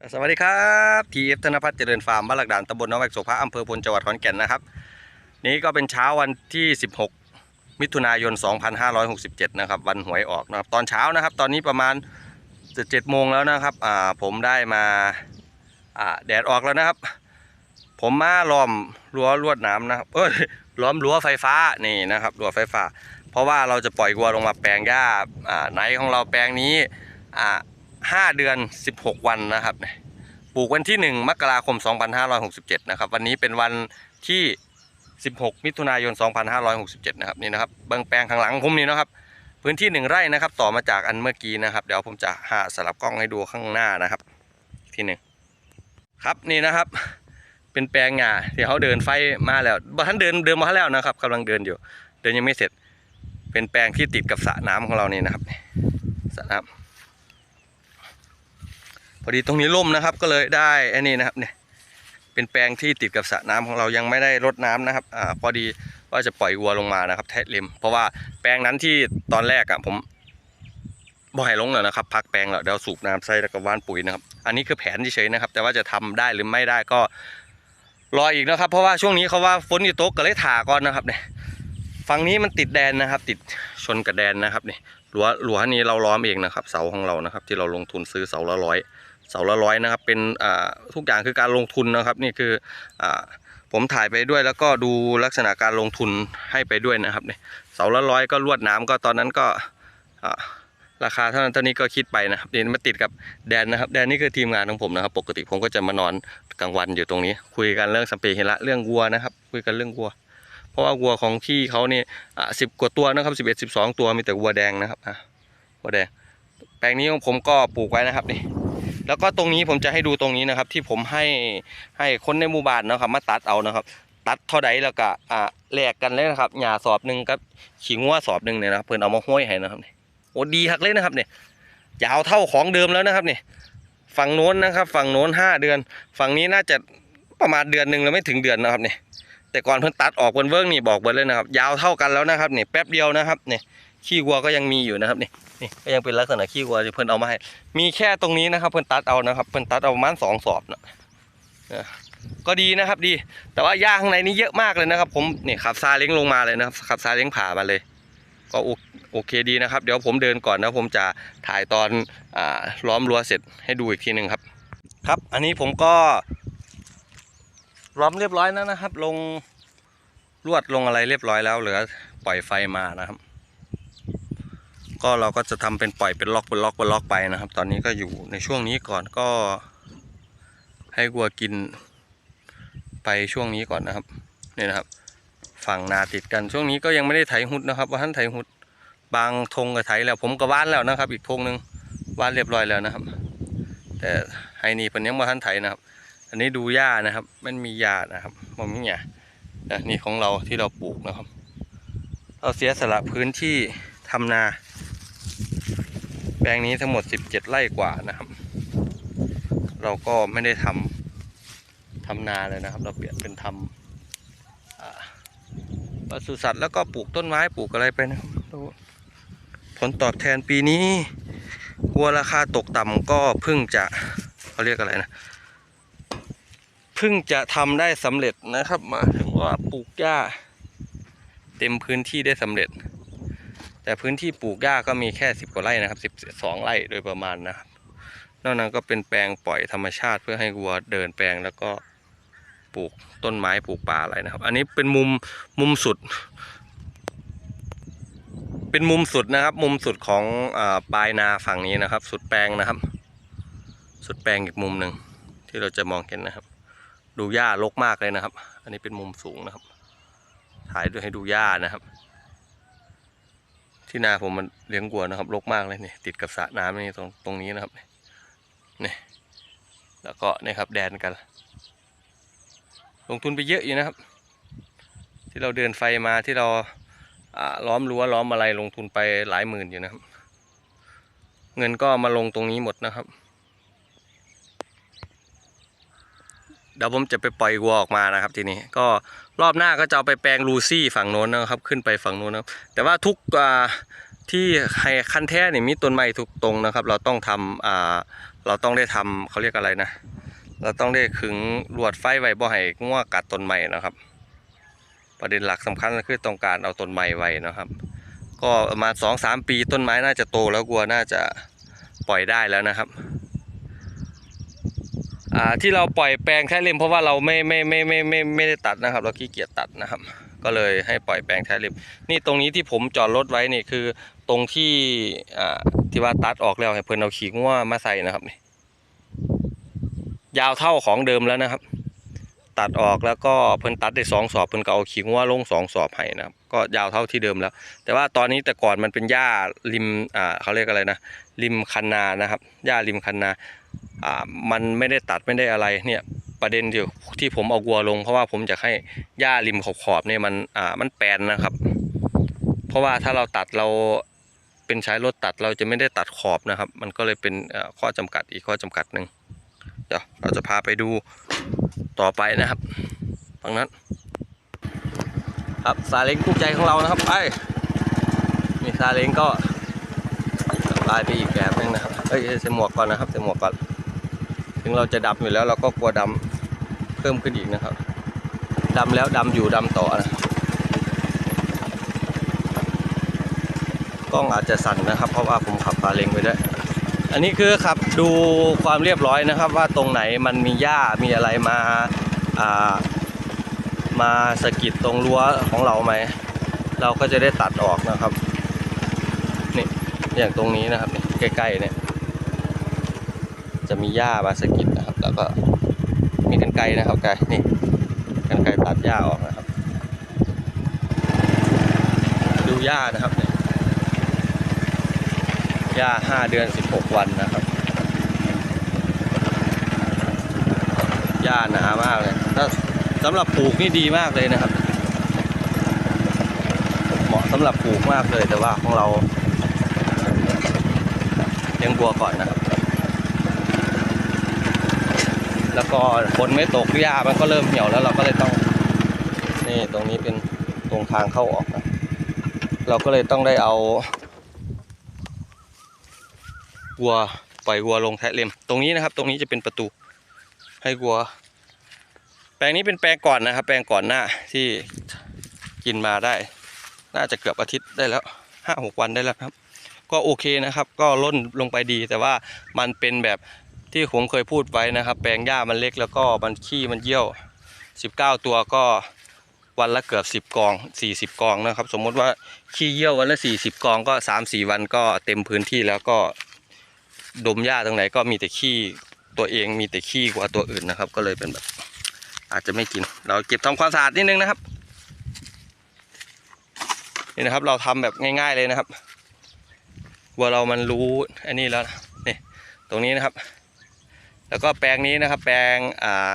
สวัสดีครับทีเอฟธนพัฒน์เจริญฟาร์มบ้านหลักด่านตำบลน้องแวกโสภาอำเภอพลจังหวัดขอนแก่นนะครับ นี้ก็เป็นเช้าวันที่ 16 มิถุนายน 2567 นะครับ วันหวยออกนะครับ ตอนเช้านะครับ ตอนนี้ประมาณจะเจ็ดโมงแล้วนะครับอ่าผมได้มาอ่าแดดออกแล้วนะครับ ผมมาล้อมรั้วลวดน้ำนะครับเอ้ยล้อมรั้วไฟฟ้านี่นะครับรั้วไฟฟ้า เพราะว่าเราจะปล่อยวัวลงมาแปลงหญ้าอ่าไหนของเราแปลงนี้อ่า ห้าเดือน16วันนะครับปลูกวันที่1มกราคม2567นะครับ วันนี้เป็นวันที่16มิถุนายน2567นะครับนี่นะครับเบื้องแปลงข้างหลังผมนี่นะครับ พื้นที่1ไร่นะครับ ต่อมาจากอันเมื่อกี้นะครับ เดี๋ยวผมจะหาสลับกล้องให้ดูข้างหน้านะครับ ที่หนึ่งครับนี่นะครับ เป็นแปลงหญ้าที่เขาเดินไฟมาแล้วบ่ทันเดินเดินมาแล้วนะครับกำลังเดินอยู่ เดินยังไม่เสร็จ เป็นแปลงที่ติดกับสระน้ำของเรานี่นะครับสระน้ำ อดีตรงนี้ล่มนะครับ ก็เลยได้ไอ้นี่นะครับเนี่ยเป็นแปลงที่ติดกับสระน้ำของเรายังไม่ได้รดน้ำนะครับอ่าพอดีว่าจะปล่อยวัวลงมานะครับ แทะเลมเพราะว่าแปลงนั้นที่ตอนแรกอะผมบ่ให้ลงแล้วนะครับ พักแปลงแล้วเดี๋ยวสูบน้ำใส่แล้วก็ว่านปุ๋ยนะครับ อันนี้คือแผนเฉยๆนะครับ แต่ว่าจะทำได้หรือไม่ได้ก็รออีกนะครับ เพราะว่าช่วงนี้เขาว่าฝนอยู่ตกก็เลยถาก่อนนะครับเนี่ยฝั่งนี้มันติดแดนนะครับ ติดชนกับแดนนะครับนี่รั้วรั้วนี้เราล้อมเองนะครับ เสาของเรานะครับ ที่เราลงทุนซื้อเสาละร้อย เสาละร้อยนะครับ เป็นทุกอย่างคือการลงทุนนะครับ นี่คืออผมถ่ายไปด้วยแล้วก็ดูลักษณะการลงทุนให้ไปด้วยนะครับเนี่ยเสาละร้อยก็ลวดน้ำก็ตอนนั้นก็ราคาเท่านั้นเท่านี้ก็คิดไปนะครับนี่มาติดกับแดนนะครับ แดนนี่คือทีมงานของผมนะครับ ปกติผมก็จะมานอนกลางวันอยู่ตรงนี้ คุยกันเรื่องสเปรย์เฮละเรื่องวัวนะครับ คุยกันเรื่องวัว เพราะว่าวัวของพี่เขานี่อ่าสิบกว่าตัวนะครับสิบเอ็ดสิบสองตัวมีแต่วัวแดงนะครับวัวแดง แปลงนี้ของผมก็ปลูกไว้นะครับนี่ แล้วก็ตรงนี้ผมจะให้ดูตรงนี้นะครับ ที่ผมให้ให้คนในหมู่บ้านนะครับ มาตัดเอานะครับ ตัดเท่าใดแล้วก็อ่าแลกกันเลยนะครับหญ้าสอบหนึ่งกับขิงวัวสอบหนึ่งเนี่ยนะครับเพื่อนเอามาห้อยให้นะครับนี่โอ้ดีฮักเลยนะครับเนี่ยยาวเท่าของเดิมแล้วนะครับเนี่ยฝั่งโน้นนะครับ ฝั่งโน้นห้าเดือน ฝั่งนี้น่าจะประมาณเดือนหนึ่งแล้วไม่ถึงเดือนนะครับเนี่ยแต่ก่อนเพิ่นตัดออกบนเวิ้งนี่บอกเบิ่นเลยนะครับ ยาวเท่ากันแล้วนะครับเนี่ยแป๊บเดียวนะครับเนี่ยขี้วัวก็ยังมีอยู่นะครับเนี่ย นี่ก็ยังเป็นลักษณะขี้วัวที่เพิ่นเอามาให้ มีแค่ตรงนี้นะครับ เพิ่นตัดเอานะครับ เพิ่นตัดเอาประมาณสองสอบนะก็ดีนะครับดี แต่ว่าหญ้าข้างในนี้เยอะมากเลยนะครับ ผมเนี่ยขับซาเล้งลงมาเลยนะครับขับซาเล้งผ่ามาเลย ก็โอโอเคดีนะครับ เดี๋ยวผมเดินก่อนนะผมจะถ่ายตอนอ่าล้อมรั้วเสร็จให้ดูอีกทีหนึ่งครับ ครับ อันนี้ผมก็ล้อมเรียบร้อยแล้วนะครับ ลงลวดลงอะไรเรียบร้อยแล้วเหลือปล่อยไฟมานะครับ ก็เราก็จะทำเป็นปล่อยเป็นล็อกเป็นล็อกเป็นล็อกไปนะครับ ตอนนี้ก็อยู่ในช่วงนี้ก่อนก็ ให้วัวกินไปช่วงนี้ก่อนนะครับนี่นะครับ ฝั่งนาติดกันช่วงนี้ก็ยังไม่ได้ไถหุดนะครับ ว่าท่านไถหุดบางธงก็ไถแล้ว ผมก็ว่านแล้วนะครับ อีกธงหนึ่งว่านเรียบร้อยแล้วนะครับ แต่ไฮนี่เพิ่นยังบ่ท่านไถนะครับ อันนี้ดูหญ้านะครับ มันมีหญ้านะครับมันมีหญ้าแต่นี่ของเราที่เราปลูกนะครับ เราเสียสละพื้นที่ทำนา ลงนี้ทั้งหมด 17 ไร่กว่านะครับ เราก็ไม่ได้ทำทำนาเลยนะครับ เราเปลี่ยนเป็นทำอ่าปศุสัตว์แล้วก็ปลูกต้นไม้ปลูกอะไรไปนะครับผลตอบแทนปีนี้วัวราคาตกต่ำก็เพิ่งจะเขาเรียกอะไรนะเพิ่งจะทำได้สำเร็จนะครับมาถึงว่าปลูกหญ้า เต็มพื้นที่ได้สำเร็จ แต่พื้นที่ปลูกหญ้าก็มีแค่สิบกว่าไร่นะครับสิบสองไร่โดยประมาณนะครับนอกนั้นก็เป็นแปลงปล่อยธรรมชาติเพื่อให้วัวเดินแปลงแล้วก็ปลูกต้นไม้ปลูกป่าอะไรนะครับ อันนี้เป็นมุมมุมสุด เป็นมุมสุดนะครับ มุมสุดของอปลายนาฝั่งนี้นะครับ สุดแปลงนะครับ สุดแปลงอีกมุมหนึ่งที่เราจะมองเห็นนะครับ ดูหญ้ารกมากเลยนะครับ อันนี้เป็นมุมสูงนะครับ ถ่ายด้วยให้ดูหญ้านะครับ ที่นาผมมันเลี้ยงวัวนะครับรกมากเลยนี่ติดกับสระน้ำนี่ตรงตรงนี้นะครับนี่แล้วก็นี่ครับแดนกัน ลงทุนไปเยอะอยู่นะครับ ที่เราเดินไฟมาที่เราล้อมรั้วล้อมอะไรลงทุนไปหลายหมื่นอยู่นะครับ เงินก็มาลงตรงนี้หมดนะครับ เดี๋ยวผมจะไปปล่อยวัวออกมานะครับทีนี้ก็รอบหน้าก็จะเอาไปแปลงลูซี่ฝั่งโน้นนะครับ ขึ้นไปฝั่งโน้นนะครับแต่ว่าทุกที่ให้คันแท้เนี่ยมีต้นไม้ทุกตรงนะครับ เราต้องทำอ่าเราต้องได้ทำเขาเรียกอะไรนะ เราต้องได้ขึงลวดไฟไว้บ่ให้งัวกัดต้นไม้นะครับ ประเด็นหลักสำคัญก็คือต้องการเอาต้นไม้ไว้นะครับ ก็ประมาณสองสามปีต้นไม้น่าจะโตแล้วกลัวน่าจะปล่อยได้แล้วนะครับ อ่าที่เราปล่อยแปลงแท้ริมเพราะว่าเราไม่ไม่ไม่ไม่ไม่ไม่ได้ตัดนะครับ เราขี้เกียจตัดนะครับ ก็เลยให้ปล่อยแปลงแท้ริมนี่ตรงนี้ที่ผมจอดรถไว้นี่คือตรงที่อ่าที่ว่าตัดออกแล้วให้เพิ่นเอาขี้งัวมาใส่นะครับนี่ยาวเท่าของเดิมแล้วนะครับ ตัดออกแล้วก็เพิ่นตัดได้สองสอบเพิ่นก็เอาขี้งัวลงสองสอบให้นะครับ ก็ยาวเท่าที่เดิมแล้ว แต่ว่าตอนนี้แต่ก่อนมันเป็นหญ้าริมอ่าเขาเรียกอะไรนะริมคันนานะครับหญ้าริมคันนา อ่ามันไม่ได้ตัดไม่ได้อะไรเนี่ยประเด็นที่ที่ผมเอาวัวลง เพราะว่าผมอยากให้หญ้าริมขอบๆเนี่ยมันอ่ามันแปลนนะครับ เพราะว่าถ้าเราตัดเราเป็นใช้รถตัดเราจะไม่ได้ตัดขอบนะครับ มันก็เลยเป็นข้อจำกัดอีกข้อจำกัดหนึ่งเดี๋ยวเราจะพาไปดูต่อไปนะครับฝั่งนั้น ครับซาเล้งคู่ใจของเรานะครับไปนี่ซาเล้งก็ ลายไปอีกแบบนึงนะครับ เอ้ยใส่หมวกก่อนนะครับใส่หมวกก่อน ถึงเราจะดำอยู่แล้วเราก็กลัวดำเพิ่มขึ้นอีกนะครับดำแล้วดำอยู่ดำต่อนะกล้องอาจจะสั่นนะครับ เพราะว่าผมขับซาเลงไปด้วย อันนี้คือขับดูความเรียบร้อยนะครับ ว่าตรงไหนมันมีหญ้ามีอะไรมาอ่ามาสะกิดตรงรั้วของเราไหม เราก็จะได้ตัดออกนะครับ อย่างตรงนี้นะครับใกล้ๆเนี่ย จะมีหญ้ามาสกิดนะครับ แล้วก็มีกันไกรนะครับไกรนี่กันไกรตัดหญ้าออกนะครับ ดูหญ้านะครับเนี่ยหญ้าห้าเดือนสิบหกวันนะครับหญ้าหนามากเลยถ้าสำหรับปลูกนี่ดีมากเลยนะครับ เหมาะสำหรับปลูกมากเลยแต่ว่าของเรา เลี้ยงบัวก่อนนะครับ แล้วก็ฝนไม่ตกหญ้ามันก็เริ่มเหี่ยวแล้วเราก็เลยต้องนี่ตรงนี้เป็นตรงทางเข้าออกนะเราก็เลยต้องได้เอาวัวปล่อยวัวลงแทะเล็มตรงนี้นะครับ ตรงนี้จะเป็นประตูให้วัว แปลงนี้เป็นแปลงก่อนนะครับ แปลงก่อนหน้าที่กินมาได้ น่าจะเกือบอาทิตย์ได้แล้วห้าหกวันได้แล้วครับ ก็โอเคนะครับ ก็ล่นลงไปดี แต่ว่ามันเป็นแบบที่ผมเคยพูดไว้นะครับ แปลงหญ้ามันเล็กแล้วก็มันขี้มันเยี่ยว 19 ตัวก็วันละเกือบ 10 กอง 40 กองนะครับ สมมติว่าขี้เยี่ยววันละ 40 กองก็ 3-4 วันก็เต็มพื้นที่แล้วก็ดมหญ้าตรงไหนก็มีแต่ขี้ตัวเองมีแต่ขี้กว่าตัวอื่นนะครับ ก็เลยเป็นแบบ อาจจะไม่กิน เราเก็บทำความสะอาดนิดนึงนะครับนี่นะครับ เราทำแบบง่าย ๆเลยนะครับ วัวเรามันรู้อันนี้แล้วนี่ตรงนี้นะครับ แล้วก็แปลงนี้นะครับ แปลงอ่า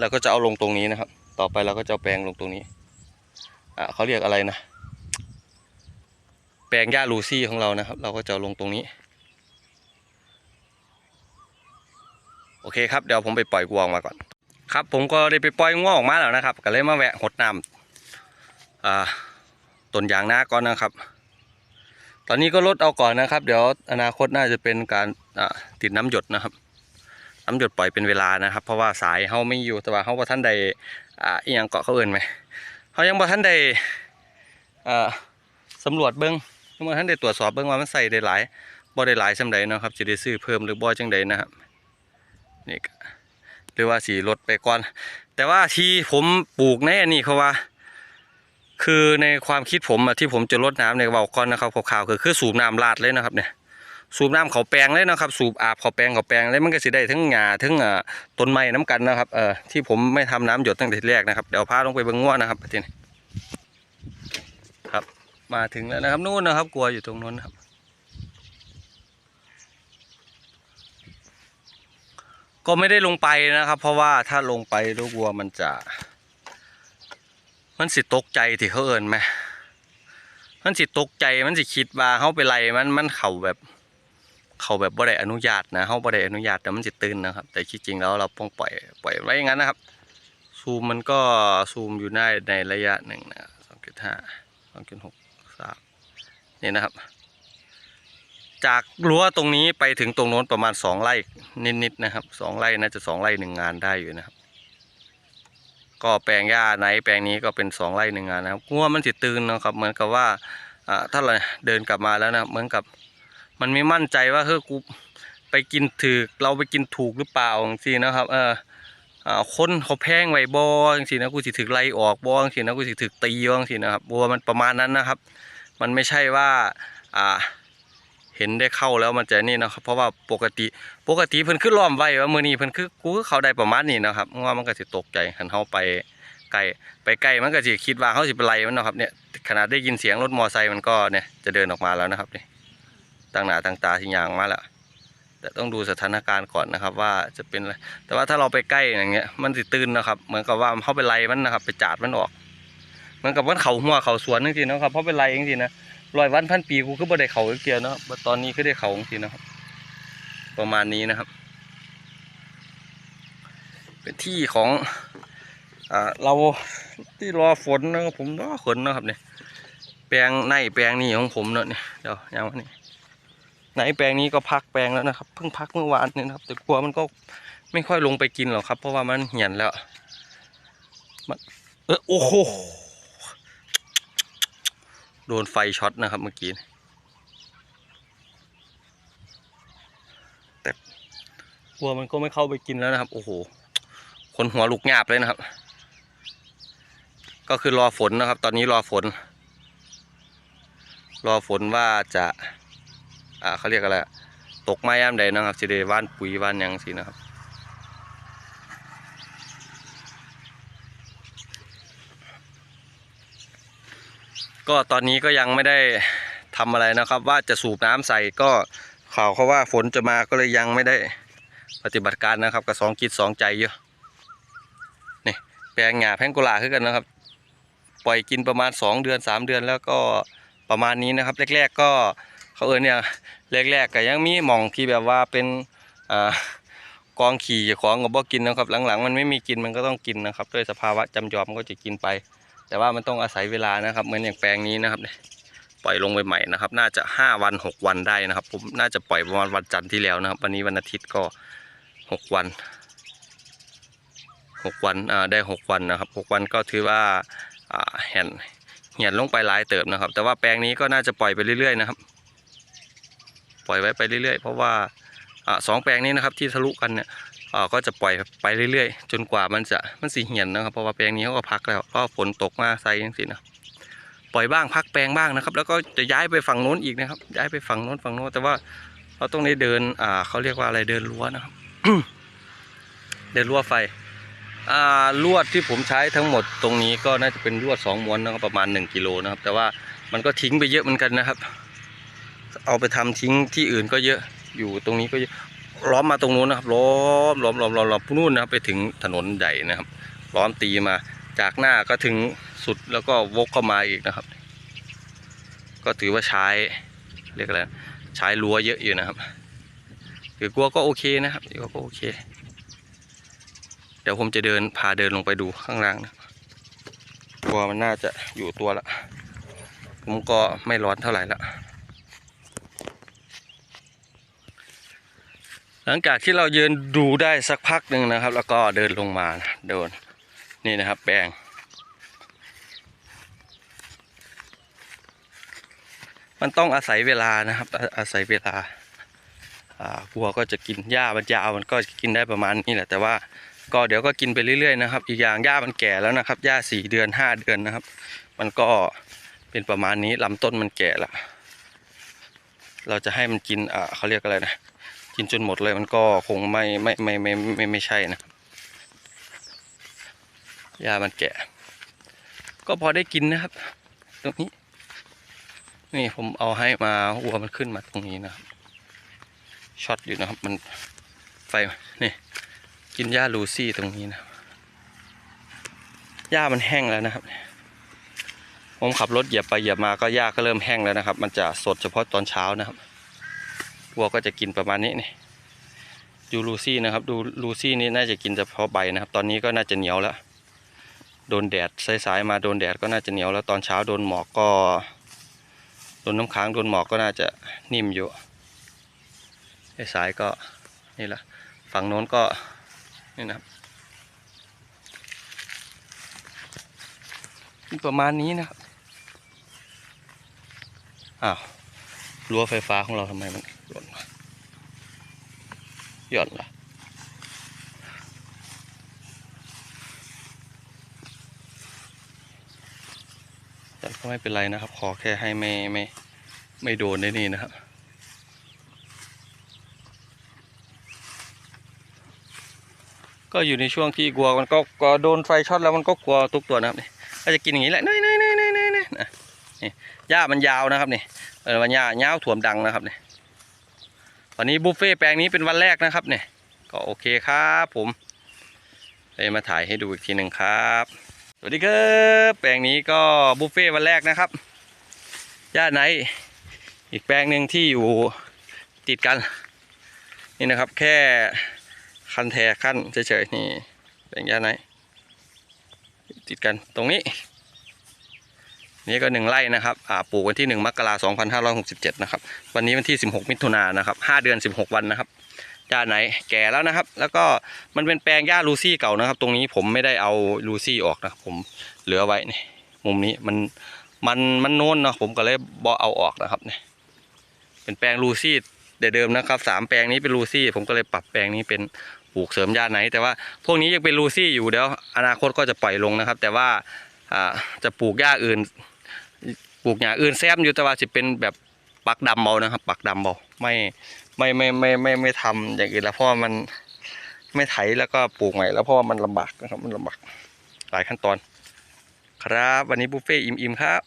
เราก็จะเอาลงตรงนี้นะครับ ต่อไปเราก็จะแปลงลงตรงนี้อ่าเขาเรียกอะไรนะ แปลงหญ้าลูซี่ของเรานะครับ เราก็จะลงตรงนี้ โอเคครับเดี๋ยวผมไปปล่อยวัวออกมาก่อนครับผมก็ได้ไปปล่อยงัวออกมาแล้วนะครับ ก็เลยมาแวะหดน้ำอ่าต้นยางนาก่อนนะครับ ตอนนี้ก็ลดเอาก่อนนะครับ เดี๋ยวอนาคตน่าจะเป็นการติดน้ำหยดนะครับ น้ำหยดปล่อยเป็นเวลานะครับ เพราะว่าสายเฮาไม่อยู่แต่ว่าเฮาบ่ท่านใดอ่าอีหยังเกาะเขาเอิ้นไหมเฮายังบ่ท่านใดอ่าสำรวจเบิ่งยังบ่ท่านได้ตรวจสอบเบิ่งว่ามันใส่ได้หลายบ่ได้หลายซำใดนะครับสิได้ซื้อเพิ่มหรือบ่จังใดนะครับนี่หรือว่าสีลดไปก่อน แต่ว่าที่ผมปลูกในอันนี้เขาว่า คือในความคิดผมที่ผมจะลดน้ำในเบาก่อนนะครับข่าวๆคือคือสูบน้ำลาดเลยนะครับเนี่ยสูบน้ำเขาแปลงเลยนะครับ สูบอาบเขาแปลงเขาแปลงเลยมันก็สิได้ทั้งหญ้าทั้งต้นไม้น้ำกันนะครับเออที่ผมไม่ทำน้ำหยดตั้งแต่แรกนะครับเดี๋ยวพาลงไปเบิ่งง้วนะครับทีนี้ครับ มาถึงแล้วนะครับนู่นนะครับ กลัวอยู่ตรงนู้นครับ ก็ไม่ได้ลงไปนะครับ เพราะว่าถ้าลงไปลูกวัวมันจะ มันสิตกใจที่เขาเอินไหม มันสิตกใจมันสิคิดว่าเขาไปไล่มันมันเข่าแบบเขาแบบบ่ได้อนุญาตนะเขาบ่ได้อนุญาตแต่มันสิตื่นนะครับ แต่ที่จริงแล้วเราต้องปล่อยปล่อยไว้อย่างนั้นนะครับ ซูมมันก็ซูมอยู่ได้ในระยะหนึ่งนะสองจุดห้าสองจุดหกสามนี่นะครับ จากรั้วตรงนี้ไปถึงตรงโน้นประมาณสองไร่นิดๆนะครับสองไร่น่าจะสองไร่หนึ่งงานได้อยู่นะครับ ก็แปลงหญ้าไหนแปลงนี้ก็เป็นสองไร่หนึ่งงานนะครับกลัวมันสิตื่นนะครับ เหมือนกับว่าถ้าเราเดินกลับมาแล้วนะครับเหมือนกับ มันไม่มั่นใจว่าเฮ้ยกูไปกินถือเราไปกินถูกหรือเปล่าจังซี่นะครับ เอออ่าคนเขาแพงไว้บอจังซี่นะกูสิถึกไล่ออกบอจังซี่นะกูสิถึกตีบอจังซี่นะครับบัวมันประมาณนั้นนะครับ มันไม่ใช่ว่า อ่า เห็นได้เข้าแล้วมันจะนี่นะครับ เพราะว่าปกติปกติเพิ่นขึ้นล้อมไว้ว่ามือนี้เพิ่นคือกูคือเขาได้ประมาณนี้นะครับว่ามันก็สิตกใจคันเฮาไปไกลไปใกลมันก็สิคิดว่าเขาสิไปไล่มันนะครับเนี่ยขนาดได้ยินเสียงรถมอไซค์มันก็เนี่ยจะเดินออกมาแล้วนะครับนี่ต่างหน้าต่างตาสิยางมาแล้วแต่ต้องดูสถานการณ์ก่อนนะครับ ว่าจะเป็นอะไรแต่ว่าถ้าเราไปใกล้อย่างเงี้ยมันสิตื่นนะครับเหมือนกับว่าเขาไปไล่มันนะครับ ไปจาดมันออกเหมือนกับว่าเขาหัวเขาสวนจริงๆนะครับเพราะไปไล่จริงๆนะ ร้อยวันพันปีกูคือบ่ได้เขาเกียวนาะบัดตอนนี้คือได้เขาจริงนะครับ ประมาณนี้นะครับ เป็นที่ของอ่าเราที่รอฝนนะครับผมรอฝนนะครับเนี่ยแปลงในแปลงนี้ของผมเนาะเนี่ยเดี๋ยวยังวันนี้ไหนแปลงนี้ก็พักแปลงแล้วนะครับเพิ่งพักเมื่อวานเนี่ยนะครับ แต่กลัวมันก็ไม่ค่อยลงไปกินหรอกครับ เพราะว่ามันเหี่ยนแล้วมันเออโอ้โห โดนไฟช็อตนะครับเมื่อกี้ แต่วัวมันก็ไม่เข้าไปกินแล้วนะครับ โอ้โห คนหัวลุกหยาบเลยนะครับ ก็คือรอฝนนะครับ ตอนนี้รอฝน รอฝนว่าจะ อ่าเขาเรียกอะไร ตกไม้ย่ามใดนะครับสิเดว่านปุ๋ยว่านยังสินะครับ ก็ตอนนี้ก็ยังไม่ได้ทำอะไรนะครับ ว่าจะสูบน้ำใส่ก็ข่าวเขาว่าฝนจะมาก็เลยยังไม่ได้ปฏิบัติการนะครับกับสองกิจสองใจเยอะนี่แปลงหญ้าแพงกุหลาขึ้นกันนะครับ ปล่อยกินประมาณสองเดือนสามเดือนแล้วก็ประมาณนี้นะครับ แรก ๆก็เขาเออเนี่ยแรกๆก็ยังมีหม่องที่แบบว่าเป็นอ่ากองขี่ของกับบ่กินนะครับ หลังๆ มันไม่มีกินมันก็ต้องกินนะครับ ด้วยสภาวะจำยอมก็จะกินไป แต่ว่ามันต้องอาศัยเวลานะครับ เหมือนอย่างแปลงนี้นะครับเนี่ยปล่อยลงไปใหม่นะครับ น่าจะห้าวันหกวันได้นะครับ ผมน่าจะปล่อยประมาณวันจันทร์ที่แล้วนะครับ วันนี้วันอาทิตย์ก็หกวันหกวันอ่าได้หกวันนะครับหกวันก็ถือว่าอ่าเห็นเหี่ยนลงไปหลายเติบนะครับ แต่ว่าแปลงนี้ก็น่าจะปล่อยไปเรื่อยๆนะครับ ปล่อยไว้ไปเรื่อยๆ เพราะว่าอสองแปลงนี้นะครับที่ทะลุกันเนี่ย ก็จะปล่อยไปเรื่อยๆ จนกว่ามันจะมันสีเหี่ยนนะครับเพราะว่าแปลงนี้เขาก็พักแล้วเพราะฝนตกมาใส่ยังสินะปล่อยบ้างพักแปลงบ้างนะครับ แล้วก็จะย้ายไปฝั่งโน้นอีกนะครับ ย้ายไปฝั่งโน้นฝั่งโน้นแต่ว่าเราต้องได้เดินอ่าเขาเรียกว่าอะไรเดินรั้วนะครับ เดินรั้วไฟอ่าลวดที่ผมใช้ทั้งหมดตรงนี้ก็น่าจะเป็นลวดสองม้วนนะครับประมาณหนึ่งกิโลนะครับ แต่ว่ามันก็ทิ้งไปเยอะเหมือนกันนะครับ เอาไปทำทิ้งที่อื่นก็เยอะอยู่ตรงนี้ก็เยอะ ล้อมมาตรงนู้นนะครับล้อมล้อมล้อมล้อมล้อมนู่นนะครับไปถึงถนนใหญ่นะครับล้อมตีมาจากหน้าก็ถึงสุดแล้วก็วกเข้ามาอีกนะครับ ก็ถือว่าใช้เรียกอะไรใช้รั้วเยอะอยู่นะครับถือกลัวก็โอเคนะครับถือก็โอเค เดี๋ยวผมจะเดินพาเดินลงไปดูข้างล่างนะกลัวมันน่าจะอยู่ตัวละผมก็ไม่ร้อนเท่าไหร่ละ หลังจากที่เรายืนดูได้สักพักหนึ่งนะครับ แล้วก็เดินลงมาเดินนี่นะครับ แปลง มันต้องอาศัยเวลานะครับอาอาศัยเวลาอ่าวัวก็จะกินหญ้ามันยาวมันก็กินได้ประมาณนี้แหละแต่ว่าก็เดี๋ยวก็กินไปเรื่อยๆนะครับ อีกอย่างหญ้ามันแก่แล้วนะครับหญ้าสี่เดือนห้าเดือนนะครับ มันก็เป็นประมาณนี้ลำต้นมันแก่ล้วเราจะให้มันกินอ่าเขาเรียกอะไรนะ กินจนหมดเลยมันก็คงไม่ไม่ไม่ไม่ไม่ไม่ใช่นะยามันแก่ ก็พอได้กินนะครับ ตรงนี้ นี่ผมเอาให้มาวัวมันขึ้นมาตรงนี้นะครับช็อตอยู่นะครับ มันไฟนี่กินหญ้าลูซี่ตรงนี้นะหญ้ามันแห้งแล้วนะครับ ผมขับรถเหยียบไปเหยียบมาก็หญ้าก็เริ่มแห้งแล้วนะครับ มันจะสดเฉพาะตอนเช้านะครับ วัวก็จะกินประมาณนี้นี่ดูลูซี่นะครับ ดูลูซี่นี่น่าจะกินเฉพาะใบนะครับ ตอนนี้ก็น่าจะเหนียวแล้ว โดนแดดสายๆมาโดนแดดก็น่าจะเหนียวแล้วตอนเช้าโดนหมอกก็โดนน้ำค้างโดนหมอกก็น่าจะนิ่มอยู่ไอ้สายก็นี่แหละฝั่งโน้นก็นี่นะครับประมาณนี้นะครับอ้าวรั้วไฟฟ้าของเราทำไมมัน หล่นวะหย่อนเหรอแต่ก็ไม่เป็นไรนะครับ ขอแค่ให้ไม่ไม่ไม่โดนได้นี่นะครับก็อยู่ในช่วงที่กลัวมันก็ก็โดนไฟช็อตแล้วมันก็กลัวทุกตัวนะครับนี่ก็จะกินอย่างนี้แหละนี่นี่นี่นี่นี่นี่นะนี่หญ้ามันยาวนะครับนี่เออวันหญ้าเงาถ่วมดังนะครับนี่ วันนี้บุฟเฟ่ต์แปลงนี้เป็นวันแรกนะครับเนี่ย ก็โอเคครับผมเลยมาถ่ายให้ดูอีกทีหนึ่งครับ สวัสดีครับแปลงนี้ก็บุฟเฟ่ต์วันแรกนะครับหญ้าไหน อีกแปลงหนึ่งที่อยู่ติดกัน นี่นะครับ แค่คันแทขั้นเฉยๆนี่แบ่งย่าไหน ติดกันตรงนี้ นี่ก็หนึ่งไร่นะครับอ่าปลูกวันที่หนึ่งมกราสองพันห้าร้อยหกสิบเจ็ดนะครับ วันนี้วันที่สิบหกมิถุนายนนะครับห้าเดือนสิบหกวันนะครับหญ้าไหนแก่แล้วนะครับ แล้วก็มันเป็นแปลงหญ้าลูซี่เก่านะครับ ตรงนี้ผมไม่ได้เอาลูซี่ออกนะผมเหลือไว้นี่มุมนี้มันมันมันโน้นเนาะผมก็เลยบอเอาออกนะครับเนี่ยเป็นแปลงลูซี่เดิมนะครับสามแปลงนี้เป็นลูซี่ ผมก็เลยปรับแปลงนี้เป็นปลูกเสริมหญ้าไหน แต่ว่าพวกนี้ยังเป็นลูซี่อยู่เดี๋ยวอนาคตก็จะปล่อยลงนะครับ แต่ว่าอ่าจะปลูกหญ้าอื่น ปลูกหญ้าอื่นแซมอยู่แต่ว่าจะเป็นแบบปักดำเบานะครับ ปักดำเบาไม่ไม่ไม่ไม่ไม่ไม่ทำอย่างอื่นแล้วเพราะว่ามันไม่ไถแล้วก็ปลูกใหม่แล้วเพราะว่ามันลำบากนะครับมันลำบากหลายขั้นตอน ครับวันนี้บุฟเฟ่อิ่มๆครับ